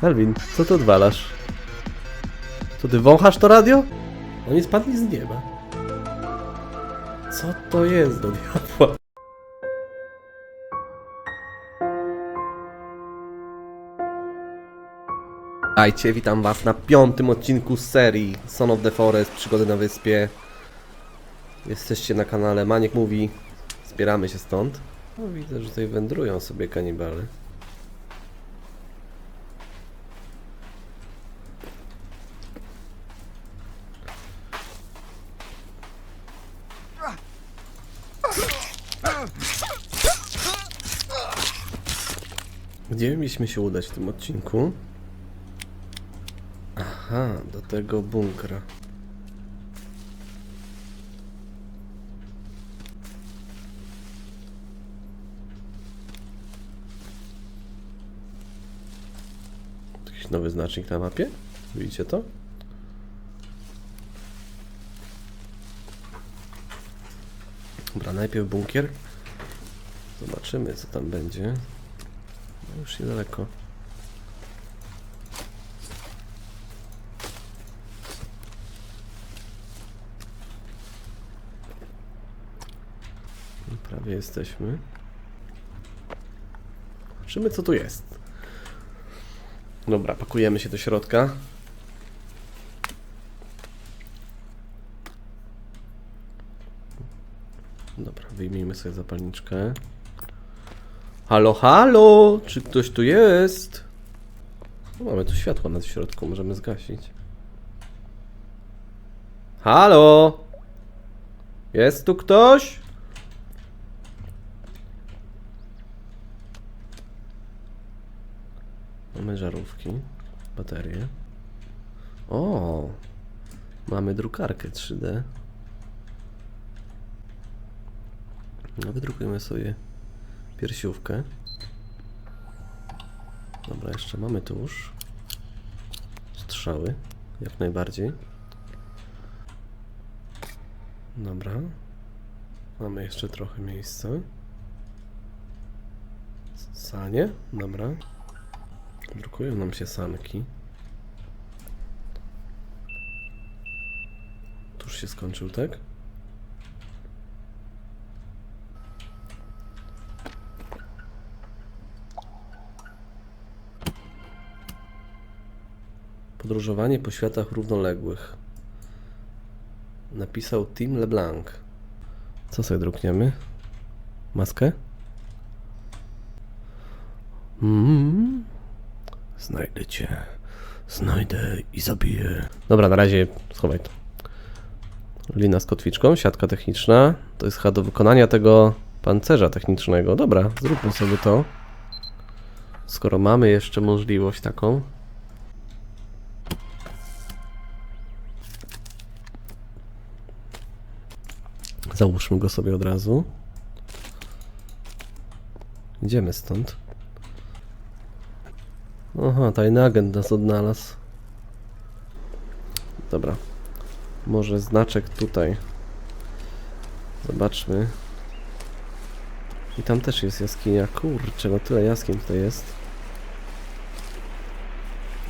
Kalwin, co ty odwalasz? Co ty wąchasz to radio? Oni spadli z nieba. Co to jest do diabła? Dajcie, witam was na piątym odcinku z serii Son of the Forest, Przygody na Wyspie. Jesteście na kanale Maniek Mówi. Zbieramy się stąd. No, widzę, że tutaj wędrują sobie kanibale. Gdzie mieliśmy się udać w tym odcinku? Aha, do tego bunkra. Jakiś nowy znacznik na mapie? Widzicie to? Dobra, najpierw bunkier. Zobaczymy, co tam będzie. No już niedaleko. Prawie jesteśmy. Zobaczymy, co tu jest. Dobra, pakujemy się do środka. Dobra, wyjmijmy sobie zapalniczkę. Halo, halo! Czy ktoś tu jest? O, mamy tu światło na środku, możemy zgasić. Halo! Jest tu ktoś? Mamy żarówki, baterie. O! Mamy drukarkę 3D. No, wydrukujemy sobie piersiówkę. Dobra, jeszcze mamy tuż. Strzały, jak najbardziej. Dobra. Mamy jeszcze trochę miejsca. Sanie, dobra. Drukują nam się sanki. Tuż się skończył, tak? Podróżowanie po światach równoległych. Napisał Tim LeBlanc. Co sobie drukniemy? Maskę? Mm. Znajdę cię. Znajdę i zabiję. Dobra, na razie schowaj to. Lina z kotwiczką, siatka techniczna. To jest chyba do wykonania tego pancerza technicznego. Dobra, zróbmy sobie to. Skoro mamy jeszcze możliwość taką. Załóżmy go sobie od razu. Idziemy stąd. Aha, tajny agent nas odnalazł. Dobra. Może znaczek tutaj. Zobaczmy. I tam też jest jaskinia. Kurczę, no tyle jaskiń tutaj jest.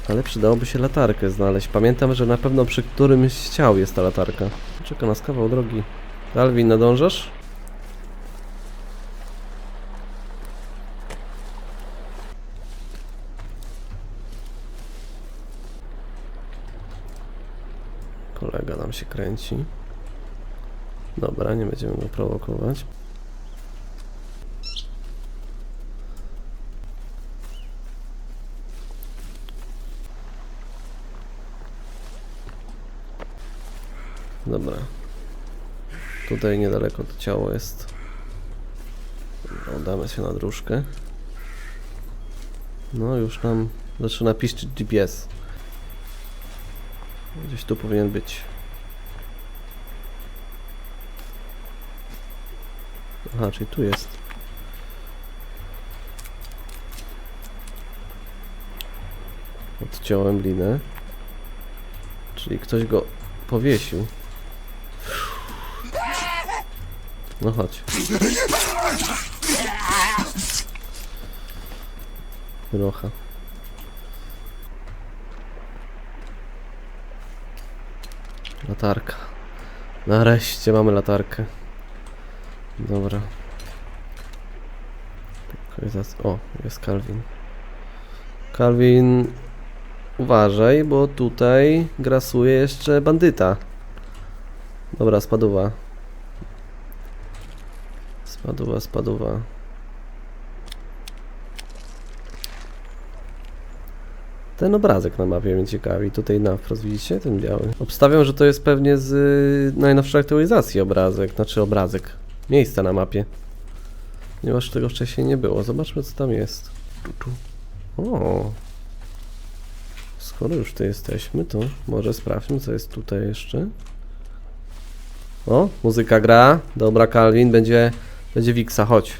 Ale przydałoby się latarkę znaleźć. Pamiętam, że na pewno przy którymś z ciał jest ta latarka. Czeka nas kawał drogi. Dalwin, nadążasz? Kolega nam się kręci. Dobra, nie będziemy go prowokować. Dobra. Tutaj niedaleko to ciało jest. Udamy się na dróżkę. No już nam zaczyna piszczyć GPS. Gdzieś tu powinien być. Aha, czyli tu jest. Odciąłem linę. Czyli ktoś go powiesił. No chodź. Rocha. Latarka. Nareszcie mamy latarkę. Dobra. O, jest Calvin. Calvin, uważaj, bo tutaj grasuje jeszcze bandyta. Dobra, spadowa. Spaduwa, spaduwa. Ten obrazek na mapie mnie ciekawi. Tutaj na wprost widzicie ten biały. Obstawiam, że to jest pewnie z y, najnowszej aktualizacji obrazek, znaczy obrazek. Miejsca na mapie. Ponieważ tego wcześniej nie było. Zobaczmy co tam jest. O. Skoro już tu jesteśmy, to może sprawdźmy co jest tutaj jeszcze. O, muzyka gra. Dobra, Calvin, będzie, będzie Wiksa, chodź.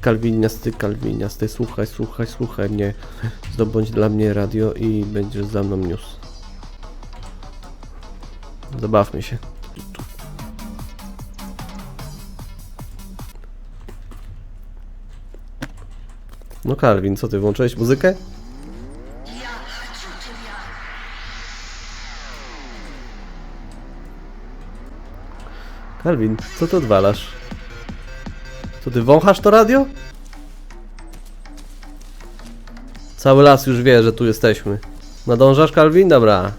Kalwiniasty, kalwiniasty, słuchaj, słuchaj, słuchaj mnie. Zdobądź dla mnie radio i będziesz za mną niósł. Zabawmy się. No Kalwin, co ty, włączyłeś muzykę? Kalwin, co ty odwalasz? Co ty, wąchasz to radio? Cały las już wie, że tu jesteśmy. Nadążasz, Kalwin? Dobra.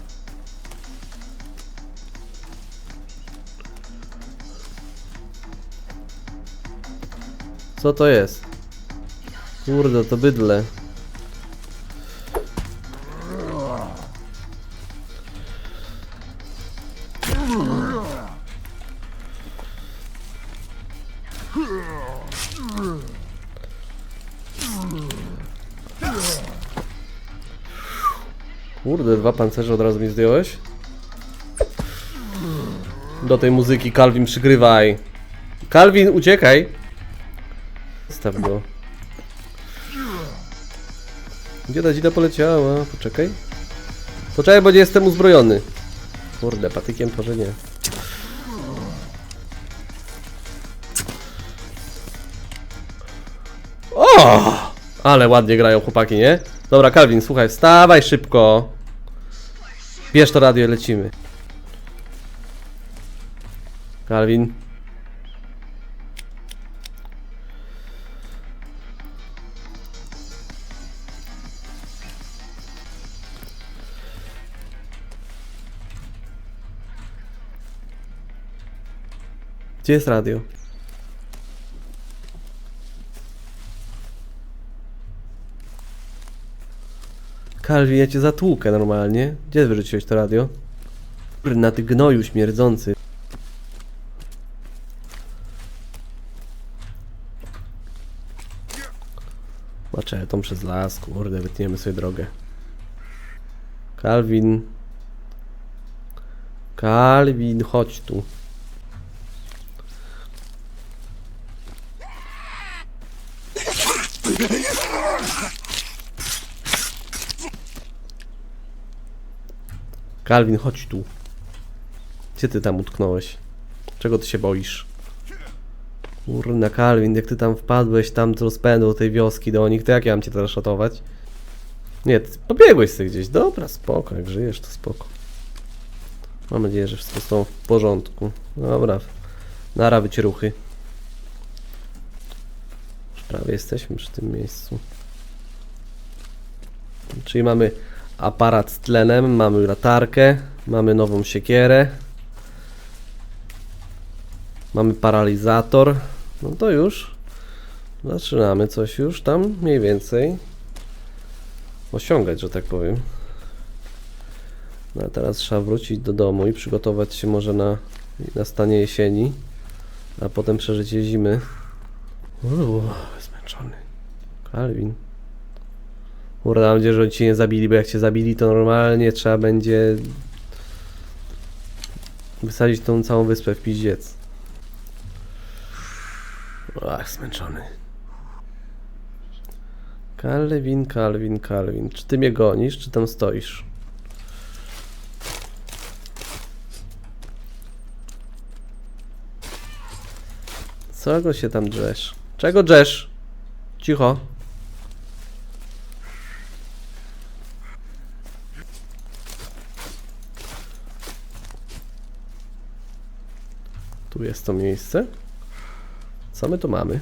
Co to jest? Kurde, to bydle. Dwa pancerze od razu mi zdjąłeś? Do tej muzyki, Kalwin, przygrywaj. Kalwin, uciekaj! Staw go. Gdzie ta dzida poleciała? Poczekaj. Poczekaj, bo nie jestem uzbrojony. Kurde, patykiem może nie. O! Ale ładnie grają chłopaki, nie? Dobra, Kalwin, słuchaj, wstawaj szybko. Bierz to radio lecimy. Kalwin. Gdzie jest radio? Kalwin, ja cię zatłukę normalnie. Gdzie wyrzuciłeś to radio? Na ty gnoju śmierdzący. Maczetą przez las, kurde, wytniemy sobie drogę. Kalwin. Kalwin, chodź tu. Kalwin, chodź tu. Gdzie ty tam utknąłeś? Czego ty się boisz? Kurna, Kalwin, jak ty tam wpadłeś tam do rozpędu tej wioski do nich, to jak ja mam cię teraz ratować? Nie, ty pobiegłeś sobie gdzieś. Dobra, spoko, jak żyjesz, to spoko. Mam nadzieję, że wszystko są w porządku. Dobra, nara wycieruchy. Już prawie jesteśmy przy tym miejscu. Czyli mamy aparat z tlenem, mamy latarkę, mamy nową siekierę, mamy paralizator. No to już zaczynamy coś już tam mniej więcej osiągać, że tak powiem. No a teraz trzeba wrócić do domu i przygotować się może na nastanie jesieni, a potem przeżycie zimy. Uuu, zmęczony. Kalwin. Kurde, mam nadzieję, że oni cię nie zabili, bo jak cię zabili, to normalnie trzeba będzie wysadzić tą całą wyspę w piździec. Ach, zmęczony. Kalwin, Kalwin, Kalwin. Czy ty mnie gonisz, czy tam stoisz? Co się tam drzesz? Czego drzesz? Cicho. Jest to miejsce. Co my tu mamy?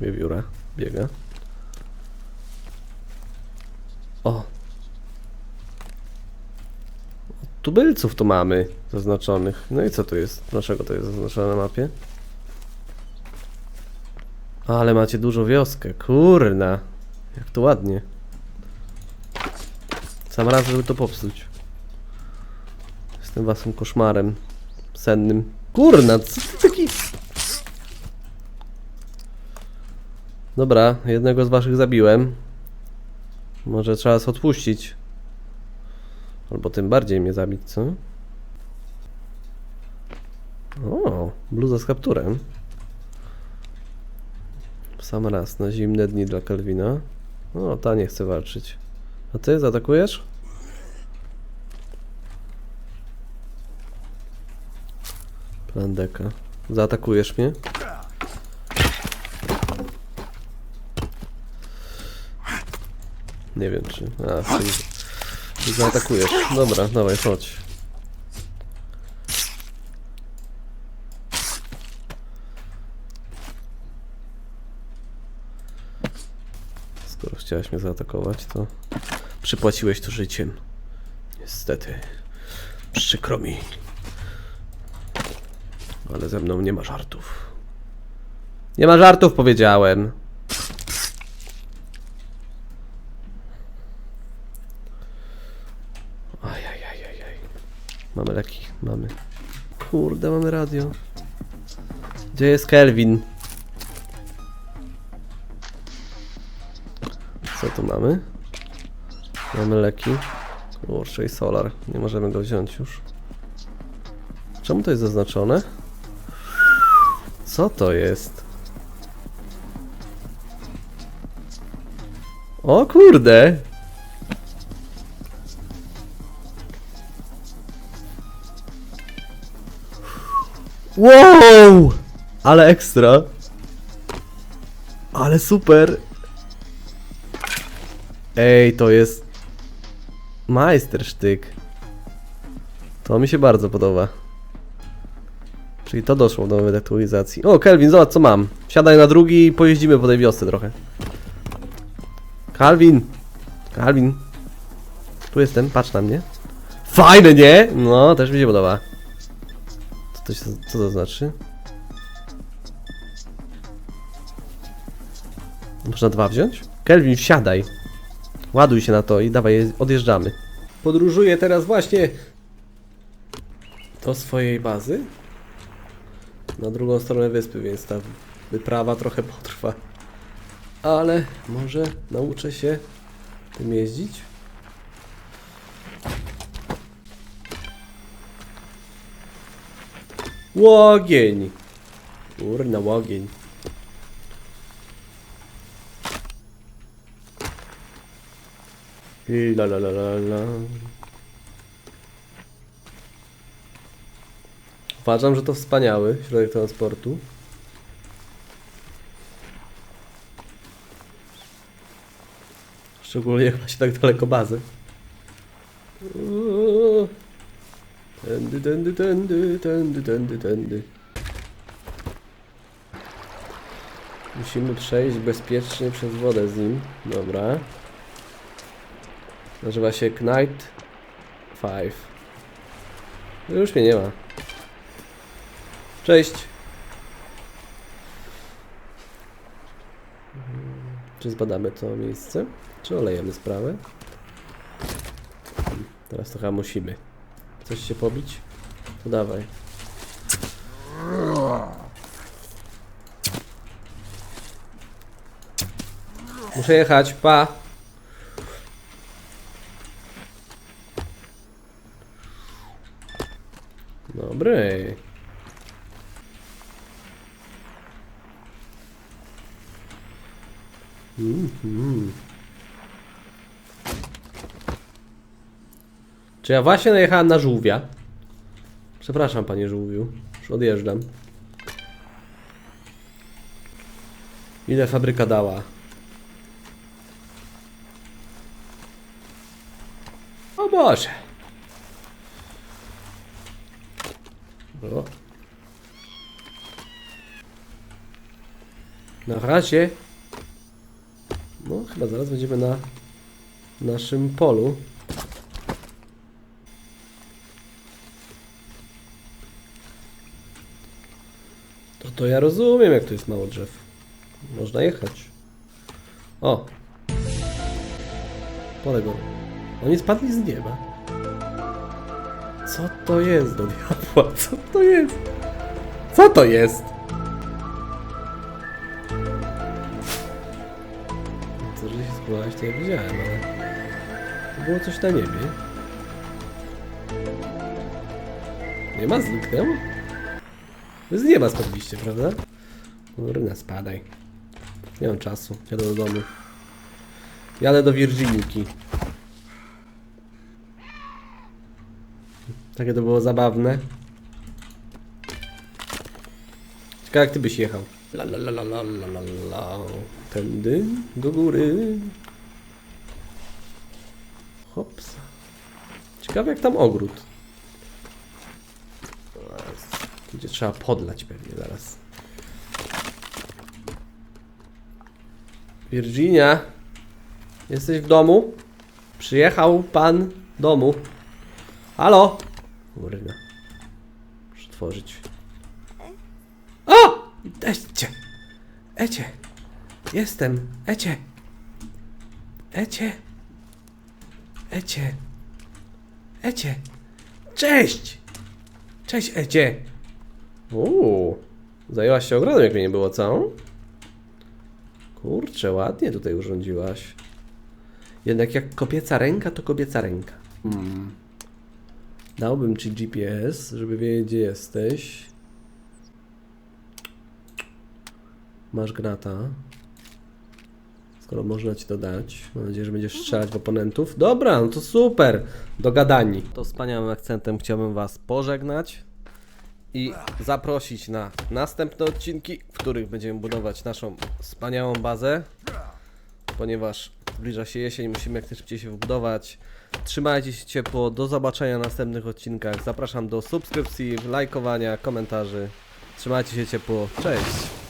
Wiewióra biega. O! Tubylców tu mamy zaznaczonych. No i co tu jest? Dlaczego to jest zaznaczone na mapie? Ale macie dużo wioskę. Kurna. Jak to ładnie. Sam raz, żeby to popsuć. Jestem waszym koszmarem sennym. Kurna, co ty taki... Dobra, jednego z waszych zabiłem. Może trzeba was odpuścić. Albo tym bardziej mnie zabić, co? O, bluza z kapturem. W Sam raz na zimne dni dla Kelvina. O, ta nie chce walczyć. A ty zaatakujesz? Plan deka. Zaatakujesz mnie? Nie wiem czy... A, czyli... czy Zaatakujesz. Dobra, dawaj, chodź. Skoro chciałeś mnie zaatakować, to przypłaciłeś to życiem. Niestety. Przykro mi. Ale ze mną nie ma żartów. Nie ma żartów, powiedziałem. Ajajajajaj. Mamy leki, mamy. Kurde, mamy radio. Gdzie jest Kelvin? Co tu mamy? Mamy leki. Kurczę i solar. Nie możemy go wziąć już. Czemu to jest zaznaczone? Co to jest? O kurde! Wow! Ale ekstra! Ale super! Ej, to jest majstersztyk. To mi się bardzo podoba. Czyli to doszło do nowej aktualizacji. O, Kelvin, zobacz co mam. Siadaj na drugi i pojeździmy po tej wiosce trochę. Calvin! Calvin! Tu jestem, patrz na mnie. Fajne, nie? No, też mi się podoba. Co to, się, co to znaczy? Można dwa wziąć? Kelvin, wsiadaj. Ładuj się na to i dawaj, odjeżdżamy. Podróżuję teraz właśnie do swojej bazy. Na drugą stronę wyspy, więc ta wyprawa trochę potrwa. Ale może nauczę się tym jeździć. Łogień! Kurna, łogień. I la la la la la. Uważam, że to wspaniały środek transportu. Szczególnie jak ma się tak daleko bazy. Tędy, tędy, tędy, tędy, tędy, tędy. Musimy przejść bezpiecznie przez wodę z nim. Dobra. Nazywa się Knight 5. No Już mnie nie ma. Cześć. Czy zbadamy to miejsce? Czy olejemy sprawę? Teraz to chyba musimy. Coś się pobić? To dawaj. Muszę jechać, pa! Dobry. Mhm. Czy ja właśnie najechałem na żółwia? Przepraszam, panie żółwiu. Już odjeżdżam. Ile fabryka dała? może. O. Na razie. No, chyba zaraz będziemy na naszym polu. To to ja rozumiem, jak to jest mało drzew. Można jechać. O! Poległ. Oni spadli z nieba. Co to jest do diabła? Co to jest? Co to jest? Co, że się spływałeś, to ja widziałem, ale... To było coś na niebie. Nie ma? Zniknęło? Z nieba spadliście, prawda? Kurna, spadaj. Nie mam czasu. Jadę do domu. Jadę do Virginiki. Takie to było zabawne. Jak ty byś jechał. La la la la la la la. Tędy do góry. Hops. Ciekawe jak tam ogród. Będzie trzeba podlać pewnie zaraz. Virginia, jesteś w domu? Przyjechał pan domu. Halo? Kurna. Muszę otworzyć. Ecie! Ecie! Jestem! Ecie! Ecie! Ecie! Ecie! Cześć! Cześć, Ecie! Uuu, zajęłaś się ogrodem, jak mnie nie było, co? Kurczę, ładnie tutaj urządziłaś. Jednak jak kobieca ręka, to kobieca ręka. Hmm. Dałbym ci GPS, żeby wiedzieć, gdzie jesteś. Masz gnata. Skoro można ci to dać. Mam nadzieję, że będziesz strzelać w oponentów. Dobra, no to super. Dogadani. To wspaniałym akcentem chciałbym was pożegnać i zaprosić na następne odcinki, w których będziemy budować naszą wspaniałą bazę, ponieważ zbliża się jesień, musimy jak najszybciej się wbudować. Trzymajcie się ciepło, do zobaczenia w następnych odcinkach. Zapraszam do subskrypcji, lajkowania, komentarzy. Trzymajcie się ciepło, cześć!